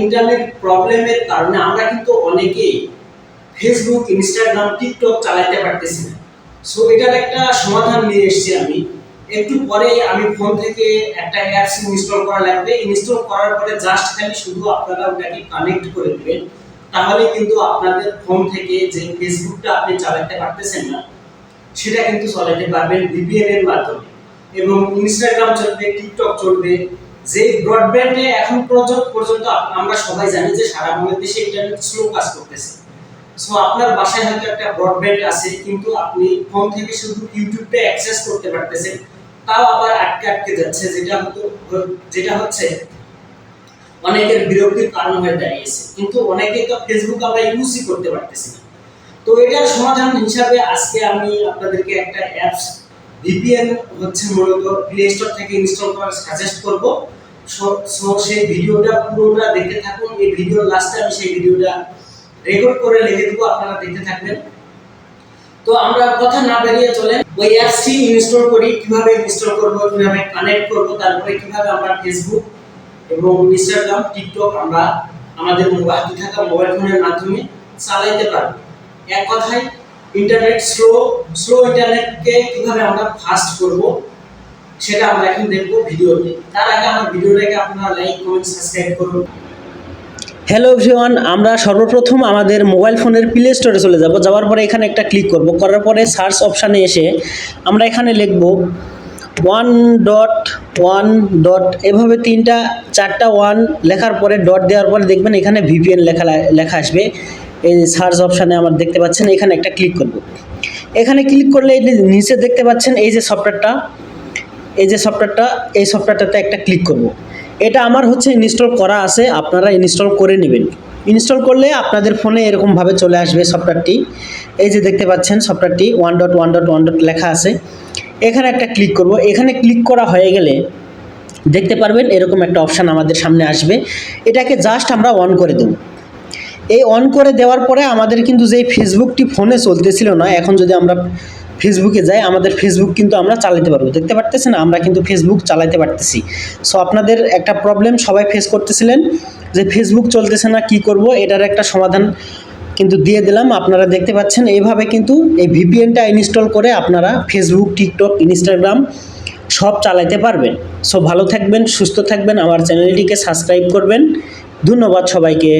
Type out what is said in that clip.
Internet প্রবলেমের কারণে আমরা কিন্তু অনেকেই ফেসবুক ইনস্টাগ্রাম টিকটক চালাতে পারতেছি না। সো এটার একটা সমাধান নিয়ে এসেছি আমি। একটু পরে আমি ফোন থেকে একটা অ্যাপস ইনস্টল করা লাগবে। ইনস্টল করার পরে জাস্ট খালি শুধু আপনারা ওটাকে কানেক্ট করে দেবেন। তাহলে কিন্তু আপনাদের ফোন থেকে যে ফেসবুকটা আপনি চালাতে পারতেছেন না, সেটা কিন্তু চালাতে পারবেন ভিপিএন এর মাধ্যমে। এবং ইনস্টাগ্রাম চলবে টিকটক চলবে। যে ব্রডব্যান্ডে এখন পর্যন্ত পর্যন্ত আমরা সবাই জানি যে সারা বাংলাদেশে ইন্টারনেট স্লো কাজ করতেছে। সো আপনার বাসায় হয়তো একটা ব্রডব্যান্ড আছে, কিন্তু আপনি ফোন থেকে শুধু ইউটিউবটা অ্যাক্সেস করতে পারতেছেন, তাও আবার আটকে আটকে যাচ্ছে, যেটা হতো, যেটা হচ্ছে, অনেকের বিরক্তির কারণ হয়ে দাঁড়িয়েছে। কিন্তু অনেকে তো ফেসবুক আমরা ইউজই করতে পারতেছি না। তো এটার সমাধান হিসাবে আজকে আমি আপনাদেরকে একটা অ্যাপস ভিপিএন হচ্ছে মূলত প্লে স্টোর থেকে ইনস্টল করার সাজেস্ট করব। সো সেই ভিডিওটা পুরোটা দেখতে থাকুন। এই ভিডিওর লাস্টে আমি সেই ভিডিওটা রেকর্ড করে লিখে দেবো, আপনারা দেখতে থাকবেন। তো আমরা কথা না বেরিয়ে চলেন। ওই অ্যাপসটি ইনস্টল করি, কীভাবে ইনস্টল করব, কীভাবে কানেক্ট করব, তারপরে কীভাবে আমরা ফেসবুক এবং ইনস্টাগ্রাম টিকটক আমরা আমাদের হাতে থাকা মোবাইল ফোনের মাধ্যমে চালাইতে পারব। এক কথায় ইন্টারনেট স্লো স্লো ইন্টারনেটকে কীভাবে আমরা ফাস্ট করব, সেটা আমরা এখন দেখব ভিডিওতে। তার আগে আমার ভিডিওটাকে আপনারা লাইক কমেন্ট সাবস্ক্রাইব করুন। হ্যালো এভরিওয়ান আমরা সর্বপ্রথম আমাদের মোবাইল ফোনের প্লে স্টোরে চলে যাব। যাওয়ার পরে এখানে একটা ক্লিক করব। করার পরে সার্চ অপশানে এসে আমরা এখানে লিখব ওয়ান ডট ওয়ান ডট এভাবে তিনটা, চারটা ওয়ান লেখার পরে ডট দেওয়ার পরে দেখবেন এখানে ভিপিএন লেখা লেখা আসবে। এই সার্চ অপশানে আমার দেখতে পাচ্ছেন, এখানে একটা ক্লিক করব। এখানে ক্লিক করলে নিচে দেখতে পাচ্ছেন, এই যে সফটওয়্যারটা এই যে সফটওয়্যারটা এই সফটওয়্যারটাতে একটা ক্লিক করব। এটা আমার হচ্ছে ইনস্টল করা আছে, আপনারা ইনস্টল করে নেবেন। ইনস্টল করলে আপনাদের ফোনে এরকমভাবে চলে আসবে সফটওয়্যারটি এই যে দেখতে পাচ্ছেন সফটওয়্যারটি one dot one dot one dot লেখা আছে। এখানে একটা ক্লিক করব। এখানে ক্লিক করা হয়ে গেলে দেখতে পারবেন, এরকম একটা অপশান আমাদের সামনে আসবে। এটাকে জাস্ট আমরা অন করে দেবো। এই অন করে দেওয়ার পরে আমাদের কিন্তু যে ফেসবুকটি ফোনে চলতেছিল না, এখন যদি আমরা ফেসবুকে যাই, আমাদের ফেসবুক কিন্তু আমরা চালাতে পারব। দেখতে পারতেছেন, আমরা কিন্তু ফেসবুক চালাতে পারতেছি। সো আপনাদের একটা প্রবলেম সবাই ফেস করতেছিলেন, যে ফেসবুক চলতেছে না, কি করব? এটার একটা সমাধান কিন্তু দিয়ে দিলাম। আপনারা দেখতে পাচ্ছেন, এইভাবে কিন্তু এই ভিপিএনটা ইনস্টল করে আপনারা ফেসবুক টিকটক ইনস্টাগ্রাম সব চালাতে পারবেন। সো ভালো থাকবেন, সুস্থ থাকবেন, আমার চ্যানেলটিকে সাবস্ক্রাইব করবেন। ধন্যবাদ সবাইকে।